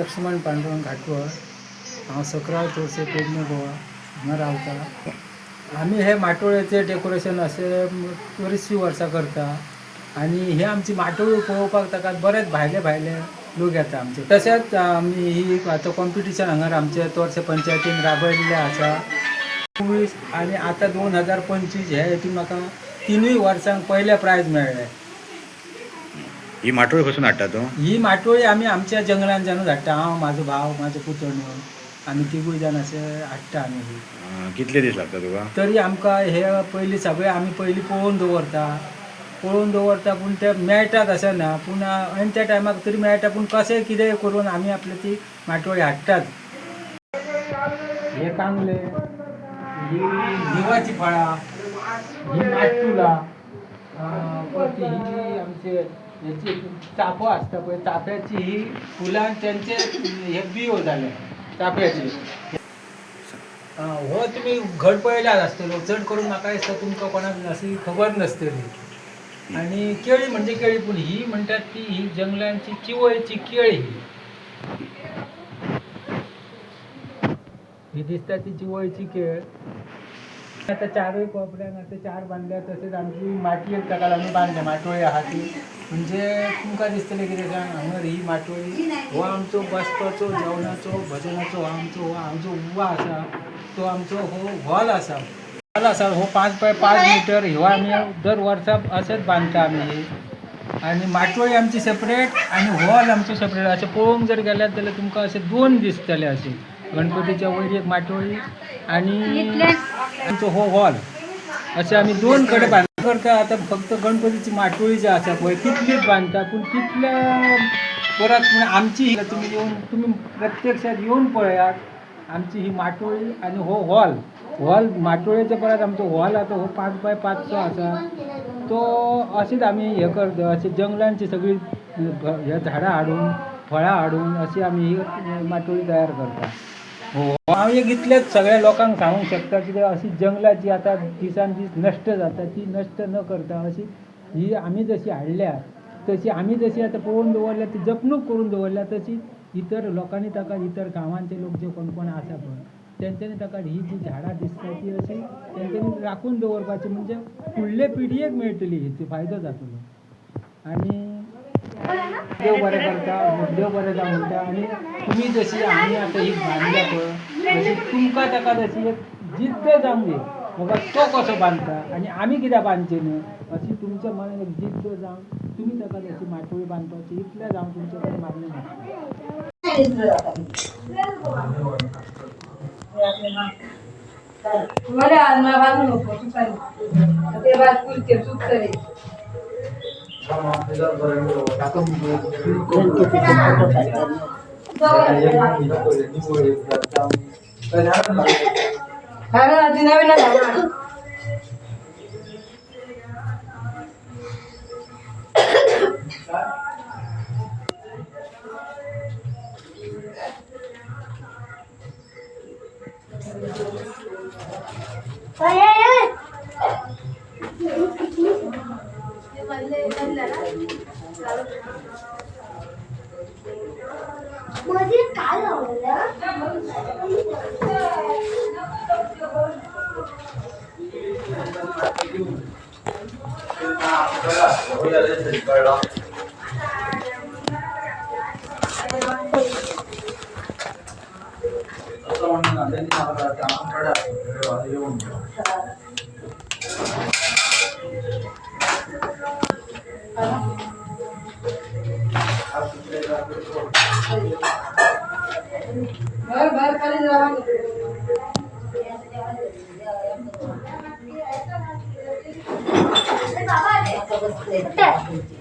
लक्ष्मण पांडुरंग घाटवळ हांव सकराव तोरसे पेडणे गोवा हांगा रावता. आमी हे माटोळ्याचे डेकोरेशन असे बरीचशी वर्सां करता. आणि हे आमची माटोळी पळोवपाक ताका बरेच भायले भायले लोक येता आमचे. तशेंच आमी ही आतां कॉम्पिटिशन हांगा आमचे तोरसे पंचायतीन राबयल्ले आसा चोवीस आणि आता दोन हजार पंचवीस हे हेतून म्हाका तिनूय वर्सांक पयले प्रायज मेळ्ळे ही माटोळी खसून हाडटा तूं? ही माटोळी आमी आमच्या जंगलान जाणून हाडटा. हांव म्हाजो भाव म्हाजो पुतण्यो आमी तिगूय जाण अशे हाडटा आमी ही कितले दीस लागता तुका? तरी आमकां हे पयलीं सगळे आमी पयलीं पळोवन दवरता. पळोवन दवरता पूण ते मेळटात अशें ना. पूण ऐन त्या टायमाक तरी मेळटा. पूण कशें कितें करून आमी आपली ती माटोळी हाडटात. हे कांगले ही निवाची फळां. ही माटुला. परत ही आमचे याची चाफं असतं पळय चाफ्याची ही फुलां त्यांचे हे बियो झाले चाफ्याची. हो तुमी घड पळयल्यात आसतलो चड करून म्हाका दिसता तुमकां कोणाक अशी खबर नासतली आणि केळी म्हणजे केळी पूण ही म्हणटात ती ही जंगलांची चिवळची केळी. ही ही दिसता ती चिवळची केळ. आता चारय कोपऱ्यान आता चार बांधल्या तसेच आमची माटी ताका लागून बांधल्या माटोळी आहा ती. म्हणजे तुमकां दिसतलें कितें सांग हांगर ही माटोळी. हो आमचो बसपाचो जेवणाचो भजनाचो हो आमचो हो आमचो उवा आसा तो आमचो हो हॉल आसा हॉल आसा हो पांच बाय पांच मिटर. हो आमी दर वर्सा अशेंच बांदता आमी आणि माटोळी आमची सेपरेट आणि हॉल आमचो सेपरेट अशें पळोवंक जर गेल्यात जाल्यार तुमकां अशें दोन दिसतले अशें गणपतीच्या वयर एक माटोळी आणि आमचो हो हॉल. अशें आमी दोन कडेन बांद करता आतां फक्त गणपतीची माटोळी जी आसा पळय तितलीच बांधता पूण तितल्या परत म्हणजे आमची ही येवन तुमी प्रत्यक्षात येवन पळयात आमची ही माटोळी आणि हो हॉल. हॉल माटोळेचे परत आमचो हॉल आतां हो पांच बाय पांचचो आसा तो अशीच आमी हे करता अशी जंगलांची सगळी हे झाडां हाडून फळां हाडून अशी आमी ही माटोळी तयार करता. हो हांव एक इतलेंच सगळ्या लोकांक सांगूंक शकता कितें अशी जंगलां जी आतां दिसान दीस नश्ट जाता ती नश्ट न करता अशी ही आमी जशी हाडल्या तशी आमी जशी आतां पळोवन दवरल्या ती जपणूक करून दवरल्या तशी इतर लोकांनी ताका इतर गांवांचे लोक जे कोण कोण आसा पळय तेंच्यांनी ताका ही जी झाडां दिसता ती अशी तेंच्यांनी राखून दवरपाची म्हणजे फुडले पिढयेक मेळटली हेचो फायदो जातलो आनी देव बरें करता देव बरें जावं म्हणटा आनी तुमी जशी आमी आतां ही बांदल्या पळय तशी तुमकां ताका तशी एक जिद्द जावंक दी. म्हाका तो कसो बांदता आनी आमी कित्याक बांदचे न्हय अशी तुमच्या मनान एक जिद्द जावन तुमी ताका जशी माटोळी बांदपाची इतलें जावन तुमचे कडेन मागणी मला आज मला बाजू नको तू ते बाज पुरते चूक तरी हा भर भर खाली बाबा